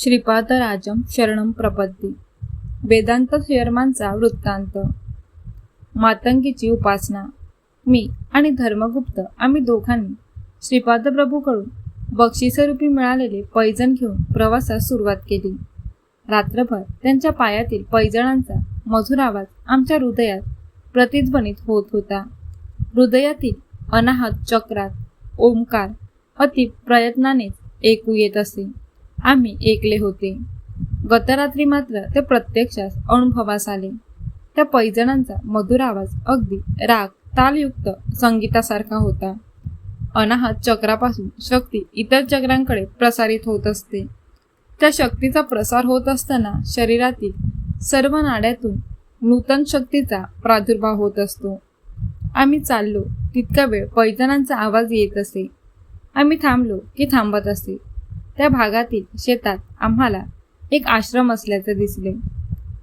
श्रीपादराजम शरणम प्रपत्ती वेदांत शर्मांचा वृत्तांत. मातंगीची उपासना. मी आणि धर्मगुप्त आम्ही दोघांनी श्रीपाद प्रभूकडून बक्षिसरूपी मिळालेले पैजण घेऊन प्रवासास सुरुवात केली. रात्रभर त्यांच्या पायातील पैजणांचा मधुर आवाज आमच्या हृदयात प्रतिध्वनित होत होता. हृदयातील अनाहत चक्रात ओंकार अति प्रयत्नानेच ऐकू येत असे. आम्ही एकले होते. गतरात्री मात्र ते प्रत्यक्षात अनुभवास आले. त्या पैजणांचा मधुर आवाज अगदी राग तालयुक्त संगीतासारखा होता. अनाहत चक्रापासून शक्ती इतर चक्रांकडे प्रसारित होत असते. त्या शक्तीचा प्रसार होत असताना शरीरातील सर्व नाड्यातून नूतन शक्तीचा प्रादुर्भाव होत असतो. आम्ही चाललो तितका वेळ पैजणांचा आवाज येत असे. आम्ही थांबलो की थांबत असे. त्या भागातील शेतात आम्हाला एक आश्रम असल्याचे दिसले.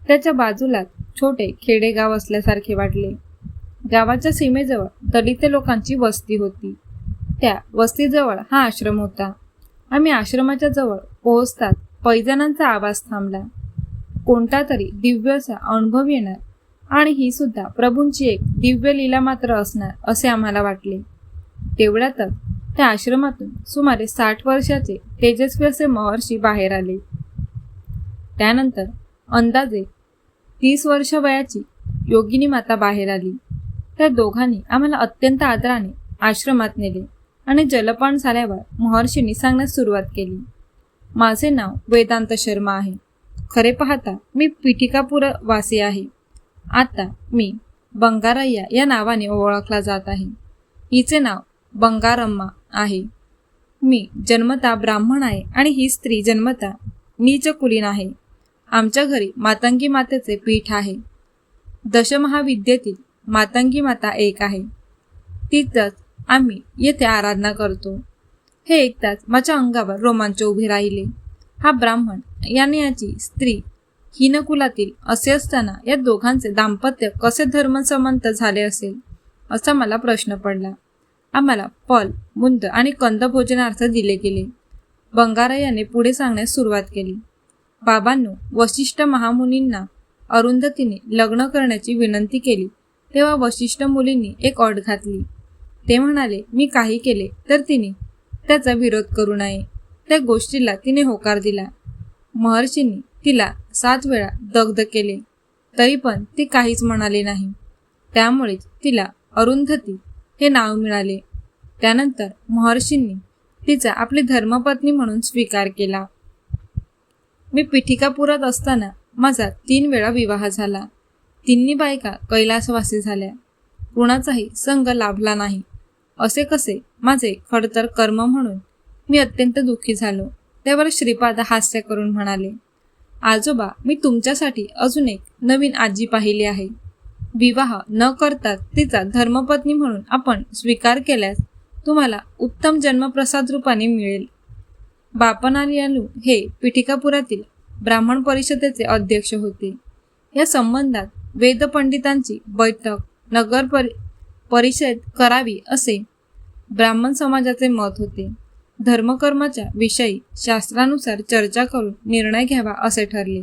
त्याच्या बाजूला छोटे खेडेगाव असल्यासारखे वाटले. गावाच्या सीमेजवळ दलित लोकांची वस्ती होती. त्या वस्तीजवळ हा आश्रम होता. आम्ही आश्रमाच्या जवळ पोहोचतात पैजणांचा आवाज थांबला. कोणता तरी दिव्यचा अनुभव येणार आणि ही सुद्धा प्रभूंची एक दिव्य लीला मात्र असणार असे आम्हाला वाटले. तेवढ्यातच त्या आश्रमातून सुमारे साठ वर्षाचे तेजस्वी असे महर्षी बाहेर आले. त्यानंतर अंदाजे तीस वर्ष वयाची योगिनी माता बाहेर आली. त्या दोघांनी आम्हाला अत्यंत आदराने आश्रमात नेले आणि जलपान झाल्यावर महर्षींनी सांगण्यास सुरुवात केली. माझे नाव वेदांत शर्मा आहे. खरे पाहता मी पिठिकापूर वासी आहे. आता मी बंगारय्या या नावाने ओळखला जात आहे. हिचे नाव बंगारम्मा आहे. मी जन्मता ब्राह्मण आहे आणि ही स्त्री जन्मता नीच कुलीन आहे. आमच्या घरी मातंगी मातेचे पीठ आहे. दशमहाविद्येतील मातंगी माता एक आहे. तिथंच आम्ही येथे आराधना करतो. हे ऐकताच माझ्या अंगावर रोमांच उभे राहिले. हा ब्राह्मण याने याची स्त्री हिनकुलातील असे असताना या दोघांचे दाम्पत्य कसे धर्मसंमत झाले असेल असा मला प्रश्न पडला. आम्हाला फल मुंद आणि कंद भोजनार्थ दिले गेले. बंगारा याने पुढे सांगण्यास सुरुवात केली. बाबांनो वशिष्ठ महामुनींना अरुंधतीने लग्न करण्याची विनंती केली. तेव्हा वशिष्ठ मुलींनी एक अट घातली. ते म्हणाले मी काही केले तर तिने त्याचा विरोध करू नये. त्या गोष्टीला तिने होकार दिला. महर्षींनी तिला सात वेळा दग्ध केले. तरी पण ती काहीच म्हणाली नाही. त्यामुळेच तिला अरुंधती हे नाव मिळाले. त्यानंतर महर्षींनी तिचा आपली धर्मपत्नी म्हणून स्वीकार केला. मी पिठिकापुरात असताना माझा तीन वेळा विवाह झाला. तिन्ही बायका कैलासवासी झाल्या. कुणाचाही संघ लाभला नाही. असे कसे माझे खडतर कर्म म्हणून मी अत्यंत दुःखी झालो. त्यावर श्रीपाद हास्य करून म्हणाले आजोबा मी तुमच्यासाठी अजून एक नवीन आजी पाहिली आहे. विवाह न करता तिचा धर्मपत्नी म्हणून आपण स्वीकार केल्यास तुम्हाला उत्तम जन्मप्रसाद रूपाने मिळेल. बापनारियालू हे पिठिकापुरातील ब्राह्मण परिषदेचे अध्यक्ष होते. या संबंधात वेदपंडितांची बैठक नगर परि परिषद करावी असे ब्राह्मण समाजाचे मत होते. धर्मकर्माच्या विषयी शास्त्रानुसार चर्चा करून निर्णय घ्यावा असे ठरले.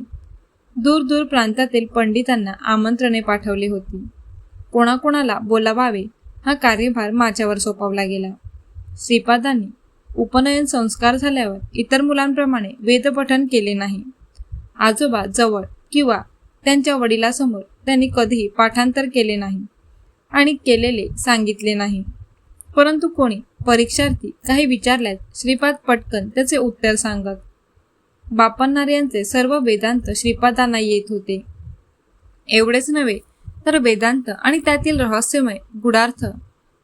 दूर दूर प्रांतातील पंडितांना आमंत्रणे पाठवली होती. कोणाकोणाला बोलावावे हा कार्यभार माझ्यावर सोपवला गेला. श्रीपादांनी उपनयन संस्कार झाल्यावर इतर मुलांप्रमाणे वेदपठन केले नाही. आजोबा जवळ किंवा त्यांच्या वडिलासमोर त्यांनी कधीही पाठांतर केले नाही आणि केलेले सांगितले नाही. परंतु कोणी परीक्षार्थी काही विचारल्यास श्रीपाद पटकन त्याचे उत्तर सांगत बापन्नार सर्व वेदांत श्रीपादांना येत होते. एवढेच नव्हे तर वेदांत आणि त्यातील रहस्यमय गुडार्थ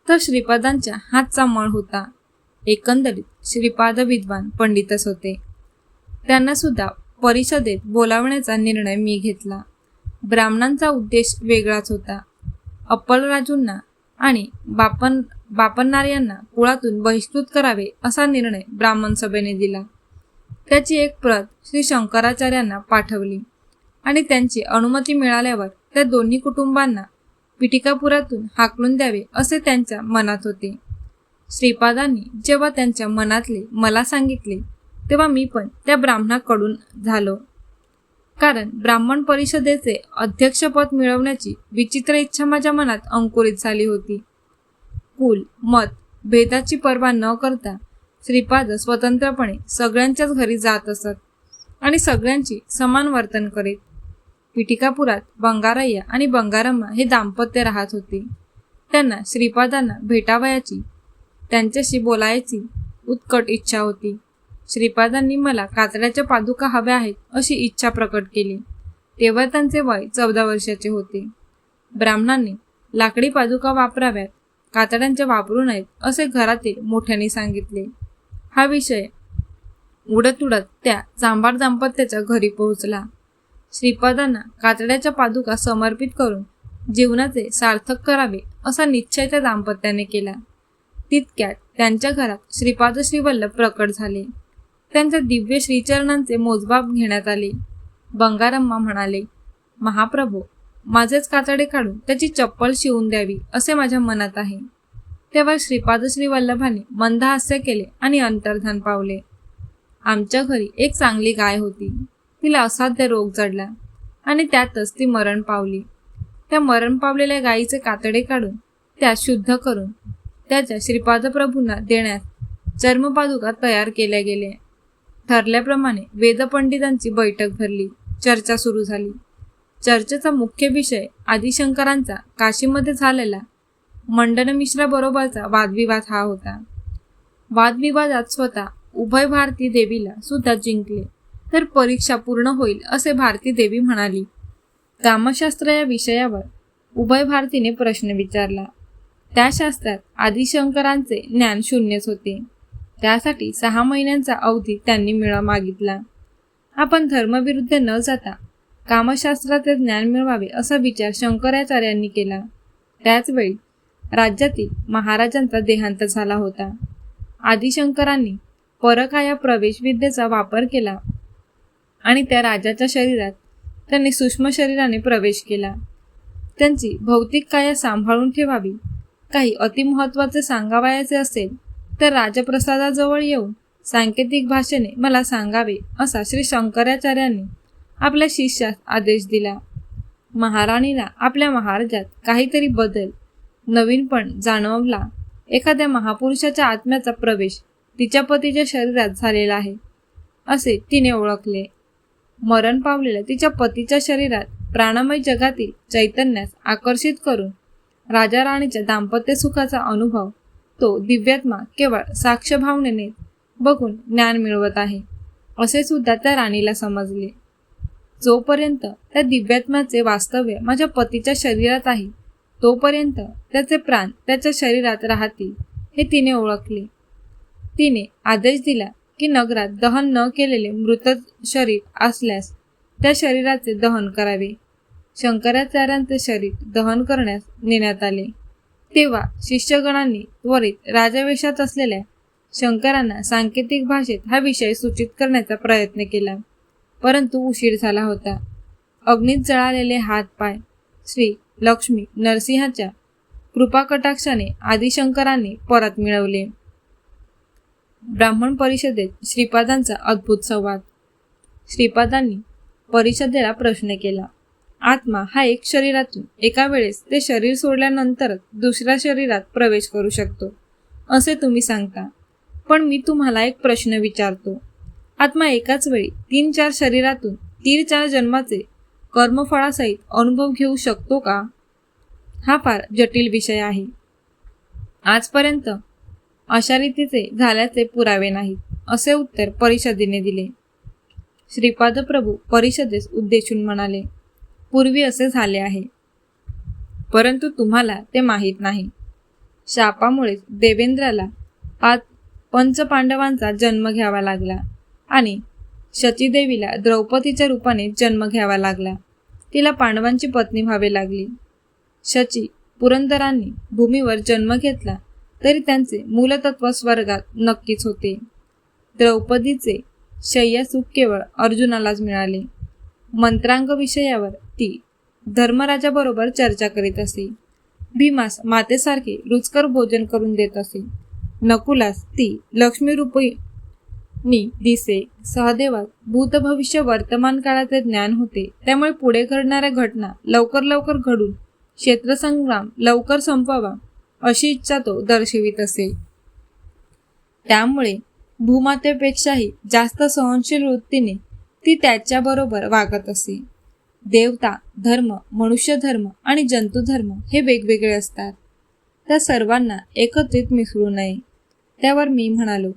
तर श्रीपादांच्या हातचा मळ होता. एकंदरीत श्रीपाद विद्वान पंडितच होते. त्यांना सुद्धा परिषदेत बोलावण्याचा निर्णय मी घेतला. ब्राह्मणांचा उद्देश वेगळाच होता. अप्पलराजूंना आणि बापन बापन्नार यांना कुळातून बहिष्कृत करावे असा निर्णय ब्राह्मण सभेने दिला. त्याची एक प्रत श्री शंकराचार्यांना पाठवली. आणि त्यांची अनुमती मिळाल्यावर त्या दोन्ही कुटुंबांना पिटिकापुरातून हाकलून द्यावे असे त्यांच्या मनात होते. श्रीपादांनी जेव्हा त्यांच्या मनातले मला सांगितले तेव्हा मी पण त्या ब्राह्मणाकडून झालो. कारण ब्राह्मण परिषदेचे अध्यक्षपद मिळवण्याची विचित्र इच्छा माझ्या मनात अंकुरित झाली होती. कुल मत भेदाची पर्वा न करता श्रीपाद स्वतंत्रपणे सगळ्यांच्याच घरी जात असत आणि सगळ्यांची समान वर्तन करीत. पिटिकापुरात बंगारय्या आणि बंगारम्मा हे दाम्पत्य राहत होते. त्यांना श्रीपादांना भेटावयाची त्यांच्याशी बोलायची उत्कट इच्छा होती. श्रीपादांनी मला कातड्याच्या पादुका हव्या आहेत अशी इच्छा प्रकट केली. तेव्हा त्यांचे वय चौदा वर्षाचे होते. ब्राह्मणांनी लाकडी पादुका वापराव्यात कातड्यांच्या वापरू नयेत असे घरातील मोठ्यांनी सांगितले. हा विषय उडत उडत त्या जांभार दाम्पत्याच्या घरी पोहोचला. श्रीपादांना कातड्याच्या पादुका समर्पित करून जीवनाचे सार्थक करावे असा निश्चय त्या दाम्पत्याने केला. तितक्यात त्यांच्या घरात श्रीपाद श्रीवल्लभ प्रकट झाले. त्यांच्या दिव्य श्रीचरणांचे मोजबाब घेण्यात आले. बंगारम्मा म्हणाले महाप्रभू माझेच कातडे काढून त्याची चप्पल शिवून द्यावी असे माझ्या मनात आहे. तेव्हा श्रीपाद श्री वल्लभाने मंदहास्य केले आणि अंतर्धान पावले. आमच्या घरी एक चांगली गाय होती. तिला असाध्य रोग जडला आणि त्यातच ती मरण पावली. त्या मरण पावलेल्या गायीचे कातडे काढून त्या शुद्ध करून त्याच्या श्रीपादप्रभूंना देण्यास चर्मपादुका तयार केल्या गेल्या. ठरल्याप्रमाणे वेदपंडितांची बैठक भरली. चर्चा सुरू झाली. चर्चेचा मुख्य विषय आदिशंकरांचा काशीमध्ये झालेला मंडन मिश्राबरोबरचा वादविवाद हा होता. वादविवादात स्वतः उभय भारती देवीला सुद्धा जिंकले तर परीक्षा पूर्ण होईल असे भारती देवी म्हणाली. कामशास्त्र या विषयावर उभय भारतीने प्रश्न विचारला. त्या शास्त्रात आदिशंकरांचे ज्ञान शून्यच होते. त्यासाठी सहा महिन्यांचा अवधी त्यांनी मिळा मागितला. आपण धर्मविरुद्ध न जाता कामशास्त्राचे ज्ञान मिळवावे असा विचार शंकराचार्यांनी केला. त्याचवेळी राज्यातील महाराजांचा देहांत झाला होता. आदिशंकरांनी परकाया प्रवेशविद्येचा वापर केला आणि त्या राजाच्या शरीरात त्यांनी सूक्ष्म शरीराने प्रवेश केला. त्यांची भौतिक काया सांभाळून ठेवावी काही अतिमहत्वाचे सांगावयाचे असेल तर राजप्रसादाजवळ येऊन सांकेतिक भाषेने मला सांगावे असा श्री शंकराचार्यांनी आपल्या शिष्यास आदेश दिला. महाराणीला आपल्या महाराजात काहीतरी बदल नवीनपण जाणवला. एखाद्या महापुरुषाच्या आत्म्याचा प्रवेश तिच्या पतीच्या शरीरात झालेला आहे असे तिने ओळखले. मरण पावलेल्या तिच्या पतीच्या शरीरात प्राणमय जगातील चैतन्यास आकर्षित करून राजा राणीच्या दाम्पत्य सुखाचा अनुभव तो दिव्यात्मा केवळ साक्ष भावनेने बघून ज्ञान मिळवत आहे असे सुद्धा त्या राणीला समजले. जोपर्यंत त्या दिव्यात्म्याचे वास्तव्य माझ्या पतीच्या शरीरात आहे तोपर्यंत त्याचे प्राण त्याच्या शरीरात राहतील हे तिने ओळखले. तिने आदेश दिला की नगरात दहन न केलेले मृत शरीर असल्यास त्या शरीराचे दहन करावे. शंकराचार्यांचे शरीर दहन करण्यास नेण्यात आले. तेव्हा शिष्यगणांनी त्वरित राजावेशात असलेल्या शंकरांना सांकेतिक भाषेत हा विषय सूचित करण्याचा प्रयत्न केला. परंतु उशीर झाला होता. अग्नीत जळालेले हात पाय श्री लक्ष्मी नरसिंहाच्या कृपाकटाक्षाने आदिशंकरांनी परत मिळवले. ब्राह्मण परिषदेत श्रीपादांचा अद्भुत संवाद. श्रीपादांनी परिषदेला प्रश्न केला. आत्मा हा एक शरीरातून एका वेळेस ते शरीर सोडल्यानंतरच दुसऱ्या शरीरात प्रवेश करू शकतो असे तुम्ही सांगता. पण मी तुम्हाला एक प्रश्न विचारतो. आत्मा एकाच वेळी तीन चार शरीरातून तीन चार जन्माचे कर्मफळासहित अनुभव घेऊ शकतो का? हा फार जटिल विषय आहे. आजपर्यंत अशा रीतीचे झाल्याचे पुरावे नाहीत असे उत्तर परिषदेने दिले. श्रीपाद प्रभू परिषदेस उद्देशून म्हणाले पूर्वी असे झाले आहे. परंतु तुम्हाला ते माहीत नाही. शापामुळेच देवेंद्राला पाच पंचपांडवांचा जन्म घ्यावा लागला आणि शचीदेवीला द्रौपदीच्या रूपाने जन्म घ्यावा लागला. तिला पांडवांची पत्नी व्हावे लागली. शची पुरंदरांनी भूमीवर जन्म घेतला तरी त्यांचे मूलतत्व स्वर्गात नक्कीच होते. द्रौपदीचे शय्यासुख केवळ अर्जुनालाच मिळाले. मंत्रांग विषयावर ती धर्मराजाबरोबर चर्चा करीत असे. भीमास मातेसारखे रुचकर भोजन करून देत असे. नकुलास ती लक्ष्मीरूपी नी दिसे. सहदेवात. भूत भविष्य वर्तमान काळाचे ज्ञान होते. त्यामुळे पुढे घडणाऱ्या घटना लवकर लवकर घडून क्षेत्रसंग्राम लवकर संपवावा अशी इच्छा तो दर्शवित असे. त्यामुळे भूमातेपेक्षाही जास्त सहनशील वृत्तीने ती त्याच्याबरोबर वागत असे. देवता धर्म मनुष्य धर्म आणि जंतुधर्म हे वेगवेगळे असतात. त्या सर्वांना एकत्रित मिसळू नये. त्यावर मी म्हणालो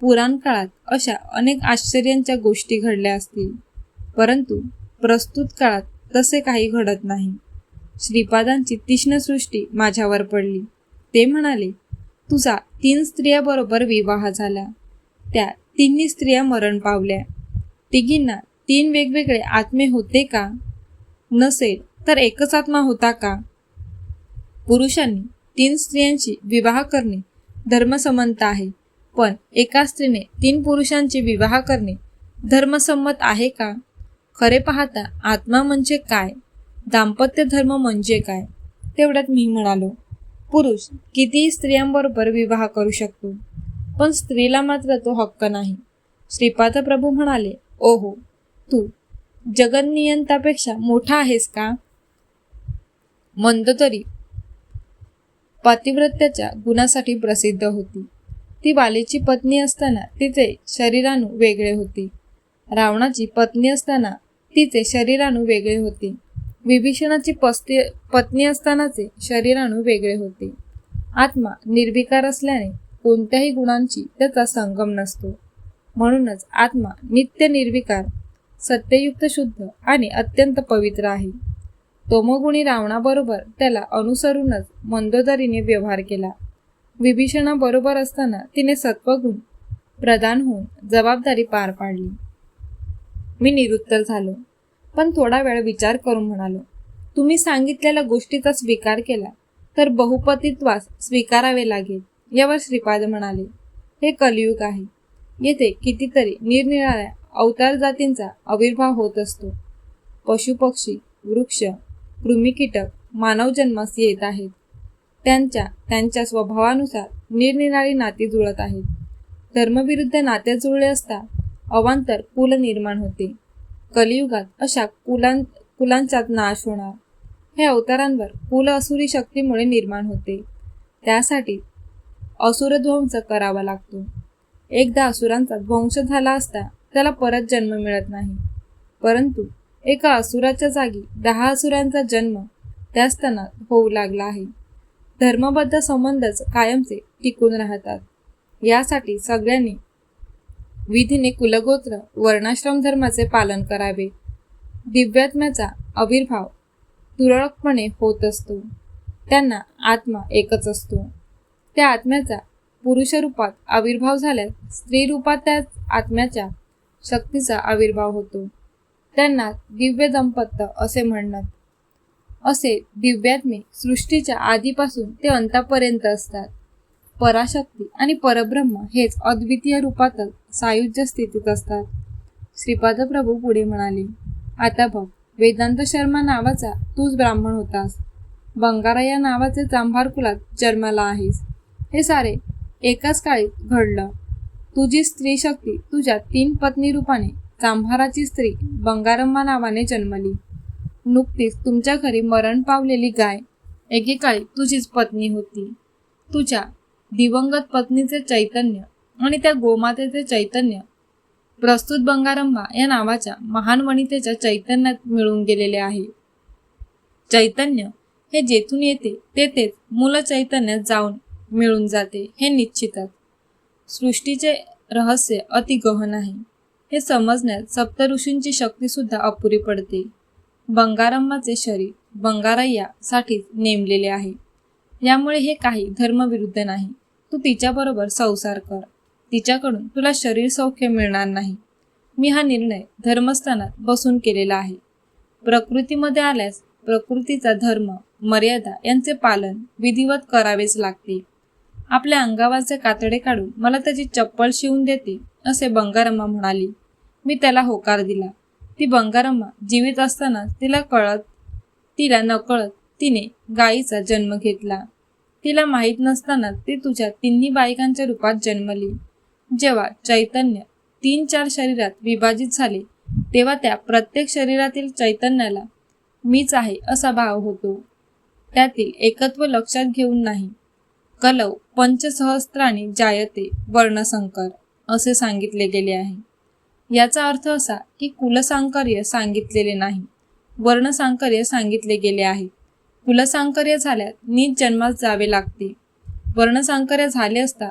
पुराण काळात अशा अनेक आश्चर्यांच्या गोष्टी घडल्या असतील. परंतु प्रस्तुत काळात तसे काही घडत नाही. श्रीपादांची तीक्ष्ण सृष्टी माझ्यावर पडली. ते म्हणाले तुझा तीन स्त्रियाबरोबर विवाह झाला. त्या तिन्ही स्त्रिया मरण पावल्या. तिघींना तीन वेगवेगळे आत्मे होते का? नसेल तर एकच आत्मा होता का? पुरुषांनी तीन स्त्रियांशी विवाह करणे धर्मसमंत आहे. पण एका स्त्रीने तीन पुरुषांचे विवाह करणे धर्मसंमत आहे का? खरे पाहता आत्मा म्हणजे काय? दाम्पत्य धर्म म्हणजे काय? तेवढ्यात मी म्हणालो पुरुष कितीही स्त्रियांबरोबर विवाह करू शकतो पण स्त्रीला मात्र तो हक्क नाही. श्रीपाद प्रभू म्हणाले ओहो तू जगनियंतापेक्षा मोठा आहेस का? मंद तरी पातिव्रत्याच्या गुणासाठी प्रसिद्ध होती. ती बालीची पत्नी असताना तिचे शरीराणू वेगळे होती. रावणाची पत्नी असताना तिचे शरीराणू वेगळे होते. विभीषणाची पस्ती पत्नी असतानाचे शरीराणू वेगळे होते. आत्मा निर्विकार असल्याने कोणत्याही गुणांची त्याचा संगम नसतो. म्हणूनच आत्मा नित्य निर्विकार सत्ययुक्त शुद्ध आणि अत्यंत पवित्र आहे. तोमगुणी रावणाबरोबर त्याला अनुसरूनच मंदोदरीने व्यवहार केला. विभीषणाबरोबर असताना तिने सत्वगुण प्रदान होऊन जबाबदारी पार पाडली. मी निरुत्तर झालो. पण थोडा वेळ विचार करून म्हणालो तुम्ही सांगितलेल्या गोष्टीचा स्वीकार केला तर बहुपतित्वास स्वीकारावे लागेल. यावर श्रीपाद म्हणाले हे कलियुग आहे. येथे कितीतरी निरनिराळ्या अवतार जातींचा आविर्भाव होत असतो. पशुपक्षी वृक्ष कृमिकीटक मानव जन्मास येत आहेत. त्यांच्या त्यांच्या स्वभावानुसार निरनिराळी नाती जुळत आहेत. धर्मविरुद्ध नाते जुळले असता अवांतर कुल निर्माण होते. कलियुगात अशा कुलां कुलांचाच नाश होणार. हे अवतारांवर कुल असुरी शक्तीमुळे निर्माण होते. त्यासाठी असुरध्वंस करावा लागतो. एकदा असुरांचा ध्वंस झाला असता त्याला परत जन्म मिळत नाही. परंतु एका असुराच्या जागी दहा असुरांचा जन्म त्या स्तनात होऊ लागला आहे. धर्मबद्ध संबंधच कायमचे टिकून राहतात. यासाठी सगळ्यांनी विधीने कुलगोत्र वर्णाश्रम धर्माचे पालन करावे. दिव्यात्म्याचा आविर्भाव तुरळकपणे होत असतो. त्यांना आत्मा एकच असतो. त्या आत्म्याचा पुरुष रूपात आविर्भाव झाल्यास स्त्री रूपात त्या आत्म्याच्या शक्तीचा आविर्भाव होतो. त्यांना दिव्य दंपत्य असे म्हणतात. असे दिव्यात्मे सृष्टीच्या आधीपासून ते अंतापर्यंत असतात. पराशक्ती आणि परब्रह्म हेच अद्वितीय रूपातच सायुज्य स्थितीत असतात. श्रीपाद प्रभू पुढे म्हणाले आता बघ वेदांत शर्मा नावाचा तूच ब्राह्मण होतास. बंगारा या नावाचे चांभार कुलात जन्माला आहेस. हे सारे एकाच काळी घडलं. तुझी स्त्री शक्ती तुझ्या तीन पत्नी रूपाने चांभाराची स्त्री बंगारम्मा नावाने जन्मली. नुकतीच तुमच्या घरी मरण पावलेली गाय एकेकाळी तुझीच पत्नी होती. तुझ्या दिवंगत पत्नीचे चैतन्य आणि त्या गोमातेचे चैतन्य प्रस्तुत बंगारम्मा या नावाच्या महान वनितेच्या चैतन्यात मिळून गेलेले आहे. चैतन्य हे जेथून येते तेथेच मूल चैतन्यात जाऊन मिळून जाते हे निश्चितच. सृष्टीचे रहस्य अति गहन आहे. हे समजण्यात सप्तऋषींची शक्तीसुद्धा अपुरी पडते. बंगारम्माचे शरीर बंगारय्यासाठीच नेमलेले आहे. यामुळे हे काही धर्मविरुद्ध नाही. तू तिच्याबरोबर संसार कर. तिच्याकडून तुला शरीर सौख्य मिळणार नाही. मी हा निर्णय धर्मस्थानात बसून केलेला आहे. प्रकृतीमध्ये आल्यास प्रकृतीचा धर्म मर्यादा यांचे पालन विधिवत करावेच लागते. आपल्या अंगावरचे कातडे काढून मला त्याची चप्पल शिवून देते असे बंगारम्मा म्हणाली. मी त्याला होकार दिला. ती बंगारम्मा जीवित असताना तिला कळत तिला नकळत तिने गायीचा जन्म घेतला. तिला माहीत नसताना ती तुझ्या तिन्ही बायकांच्या रूपात जन्मली. जेव्हा चैतन्य तीन चार शरीरात विभाजित झाले तेव्हा त्या प्रत्येक शरीरातील चैतन्याला मीच आहे असा भाव होतो. त्यातील एकत्व लक्षात घेऊन नाही. कलव पंचसहस्त्राने जायते वर्णसंकर असे सांगितले गेले आहे. याचा अर्थ असा की कुलसांकर्य सांगितलेले नाही वर्णसांकर्य सांगितले गेले आहे. कुलसांकर्य झाल्यास नीच जन्मात जावे लागते. वर्णसांकर्य झाले असता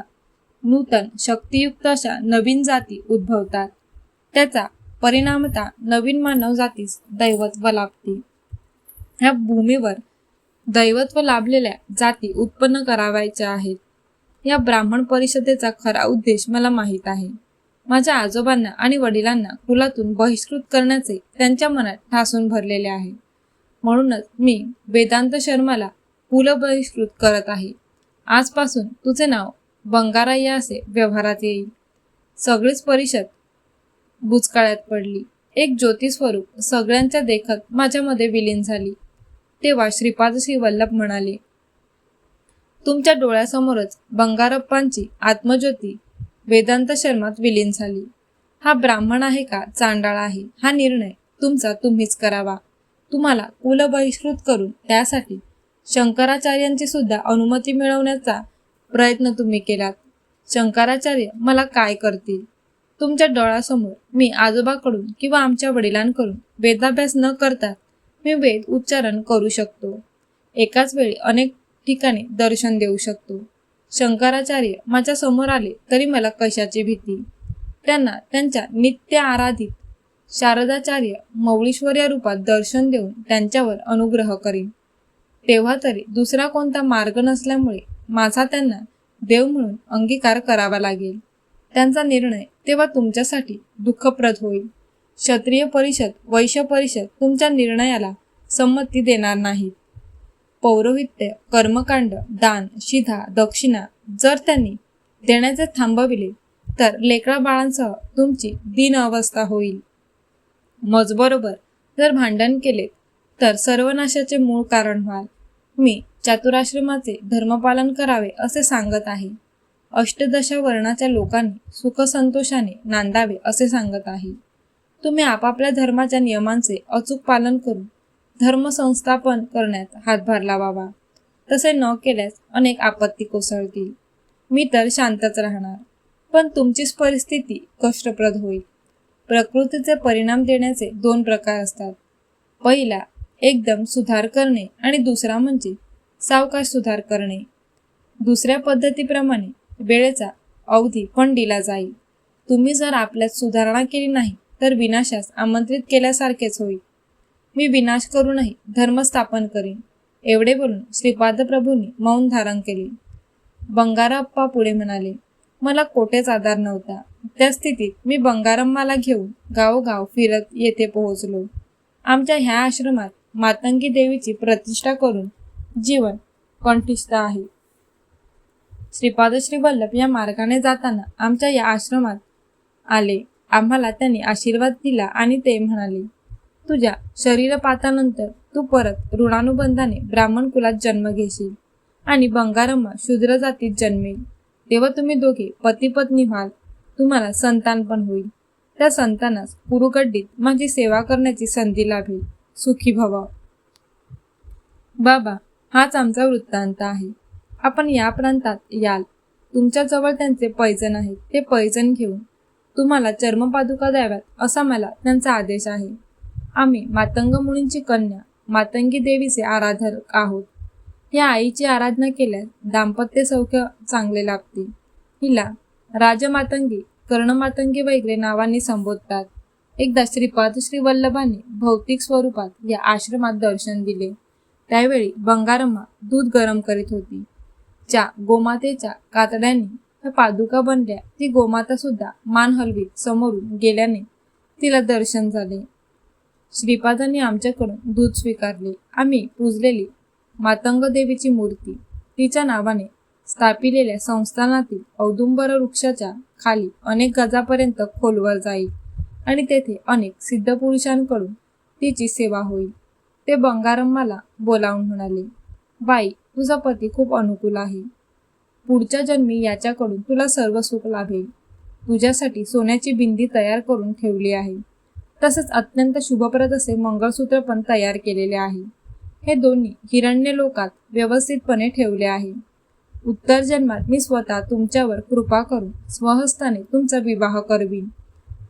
नूतन शक्तियुक्त अशा नवीन जाती उद्भवतात. त्याचा परिणामता नवीन मानव जातीस दैवत्व लाभते. ह्या भूमीवर दैवत्व लाभलेल्या जाती उत्पन्न करावायच्या आहेत. या ब्राह्मण परिषदेचा खरा उद्देश मला माहीत आहे. माझ्या आजोबांना आणि वडिलांना कुलातून बहिष्कृत करण्याचे त्यांच्या मनात ठासून भरलेले आहे. म्हणूनच मी वेदांत शर्माला कुल बहिष्कृत करत आहे. आजपासून तुझे नाव बंगाराय्या असे व्यवहारात येईल. सगळीच परिषद बुचकाळ्यात पडली. एक ज्योतिस्वरूप सगळ्यांच्या देखत माझ्यामध्ये विलीन झाली. तेव्हा श्रीपाद श्री वल्लभ म्हणाले तुमच्या डोळ्यासमोरच बंगारप्पांची आत्मज्योती वेदांत शर्मात विलीन झाली. हा ब्राह्मण आहे का? चांडाळ आहे. हा निर्णय तुमचा तुम्हीच करावा. तुम्हाला कुल बहिष्कृत करून त्यासाठी शंकराचार्यांची सुद्धा अनुमती मिळवण्याचा प्रयत्न तुम्ही केलात. शंकराचार्य मला काय करतील? तुमच्या डोळ्यासमोर मी आजोबाकडून किंवा आमच्या वडिलांकडून वेदाभ्यास न करता मी वेद उच्चारण करू शकतो. एकाच वेळी अनेक ठिकाणी दर्शन देऊ शकतो. शंकराचार्य माझ्यासमोर आले तरी मला कशाची भीती? त्यांना त्यांच्या नित्य आराधित शारदाचार्य मौळीश्वर या रूपात दर्शन देऊन त्यांच्यावर अनुग्रह करीन. तेव्हा तरी दुसरा कोणता मार्ग नसल्यामुळे माझा त्यांना देव म्हणून अंगीकार करावा लागेल. त्यांचा निर्णय तेव्हा तुमच्यासाठी दुःखप्रद होईल. क्षत्रिय परिषद वैश्य परिषद तुमच्या निर्णयाला संमती देणार नाहीत. पौरोहित्य कर्मकांड दान शिधा दक्षिणा जर त्यांनी देण्याचे थांबविले तर लेकरा बाळांसह तुमची दिन अवस्था होईल. मजबरोबर जर भांडण केले तर सर्वनाशाचे मूळ कारण व्हाल. मी चातुराश्रमाचे धर्मपालन करावे असे सांगत आहे. अष्टदशा वर्णाच्या लोकांनी सुखसंतोषाने नांदावे असे सांगत आहे. तुम्ही आपापल्या धर्माच्या नियमांचे अचूक पालन करून धर्म संस्थापन करण्यात हातभार लावावा. तसे न केल्यास अनेक आपत्ती कोसळतील. मी तर शांतच राहणार. पण तुमचीच परिस्थिती कष्टप्रद होईल. प्रकृतीचे परिणाम देण्याचे दोन प्रकार असतात. पहिला एकदम सुधार करणे आणि दुसरा म्हणजे सावकाश सुधार करणे. दुसऱ्या पद्धतीप्रमाणे वेळेचा अवधी पण दिला जाईल. तुम्ही जर आपल्यात सुधारणा केली नाही तर विनाशास आमंत्रित केल्यासारखेच होईल. मी विनाश करूनही धर्म स्थापन करीन. एवढे बोलून श्रीपाद प्रभूंनी मौन धारण केले. बंगाराप्पा पुढे म्हणाले मला कोठेच आधार नव्हता. त्या स्थितीत मी बंगारम्माला घेऊन गावोगाव फिरत येथे पोहोचलो. आमच्या ह्या आश्रमात मातंगी देवीची प्रतिष्ठा करून जीवन कंठिष्ठ आहे. श्रीपाद श्री वल्लभ या मार्गाने जाताना आमच्या या आश्रमात आले. आम्हाला त्यांनी आशीर्वाद दिला आणि ते म्हणाले तुझ्या शरीरपातानंतर तू परत ऋणानुबंधाने ब्राह्मण कुलात जन्म घेशील आणि बंगारम्मा शूद्र जातीत जन्मेल. तेव्हा तुम्ही दोघे पती पत्नी व्हाल. तुम्हाला संतान पण होईल. त्या संतानास पुरुगड्डीत माझी सेवा करण्याची संधी लाभेल. सुखी भवा बाबा हाच आमचा वृत्तांत आहे. आपण या प्रांतात याल. तुमच्याजवळ त्यांचे पैजन आहेत. ते पैजन घेऊन तुम्हाला चर्मपादुका द्याव्यात असा मला त्यांचा आदेश आहे. आम्ही मातंग मुनींची कन्या मातंगी देवीचे आराधक आहोत. या आईची आराधना केल्यास दाम्पत्य सौख्य चांगले लाभते हिला राजमातंगी कर्णमातंगी वगैरे नावांनी संबोधतात. एकदा श्रीपाद श्री वल्लभांनी भौतिक स्वरूपात या आश्रमात दर्शन दिले. त्यावेळी बंगारम्मा दूध गरम करीत होती. ज्या गोमातेच्या कातड्यांनी त्या पादुका बनल्या. ती गोमाता सुद्धा मान हलवीत समोरून गेल्याने तिला दर्शन झाले. श्रीपादांनी आमच्याकडून दूध स्वीकारले. आम्ही पूजलेली मातंग देवीची मूर्ती तिच्या नावाने स्थापिलेल्या संस्थानातील औदुंबर वृक्षाच्या खाली अनेक गजापर्यंत खोलवर जाईल आणि तेथे अनेक सिद्ध पुरुषांकडून तिची सेवा होईल. ते बंगारम्माला बोलावून म्हणाले बाई तुझा पती खूप अनुकूल आहे. पुढच्या जन्मी याच्याकडून तुला सर्व सुख लाभेल. तुझ्यासाठी सोन्याची बिंदी तयार करून ठेवली आहे. तसंच अत्यंत शुभप्रद असे मंगळसूत्र पण तयार केलेले आहे. हे दोन्ही हिरण्य लोकात व्यवस्थितपणे ठेवले आहे. उत्तर जन्मात मी स्वतः तुमच्यावर कृपा करून स्वहस्ताने तुमचा विवाह करवीन.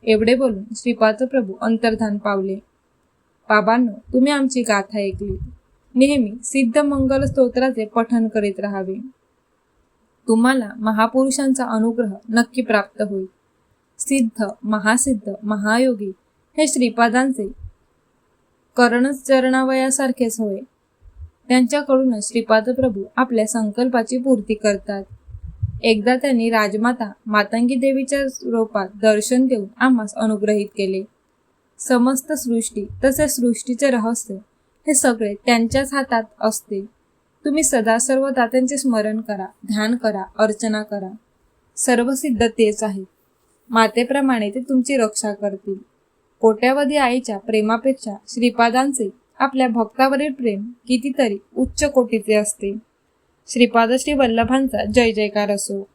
एवढे बोलून श्रीपाद प्रभू अंतर्धान पावले. बाबांनो तुम्ही आमची गाथा ऐकली. नेहमी सिद्ध मंगल स्तोत्राचे पठन करीत राहावे. तुम्हाला महापुरुषांचा अनुग्रह नक्की प्राप्त होईल. सिद्ध महासिद्ध महायोगी हे श्रीपादांचे कर्णचरणावयासारखेच होय. त्यांच्याकडूनच श्रीपाद प्रभू आपल्या संकल्पाची पूर्ती करतात. एकदा त्यांनी राजमाता मातंगी देवीच्या रूपात दर्शन देऊन आम्हास अनुग्रहित केले. समस्त सृष्टी तसेच सृष्टीचे रहस्य हे सगळे त्यांच्याच हातात असते. तुम्ही सदा सर्व दात्यांचे स्मरण करा ध्यान करा अर्चना करा. सर्व सिद्ध तेच आहेत मातेप्रमाणे ते तुमची रक्षा करतील. कोट्यावधी आईच्या प्रेमापेक्षा श्रीपादांचे आपल्या भक्तावरील प्रेम कितीतरी उच्च कोटीचे असते. श्रीपाद श्री वल्लभांचा जय जयकार असो.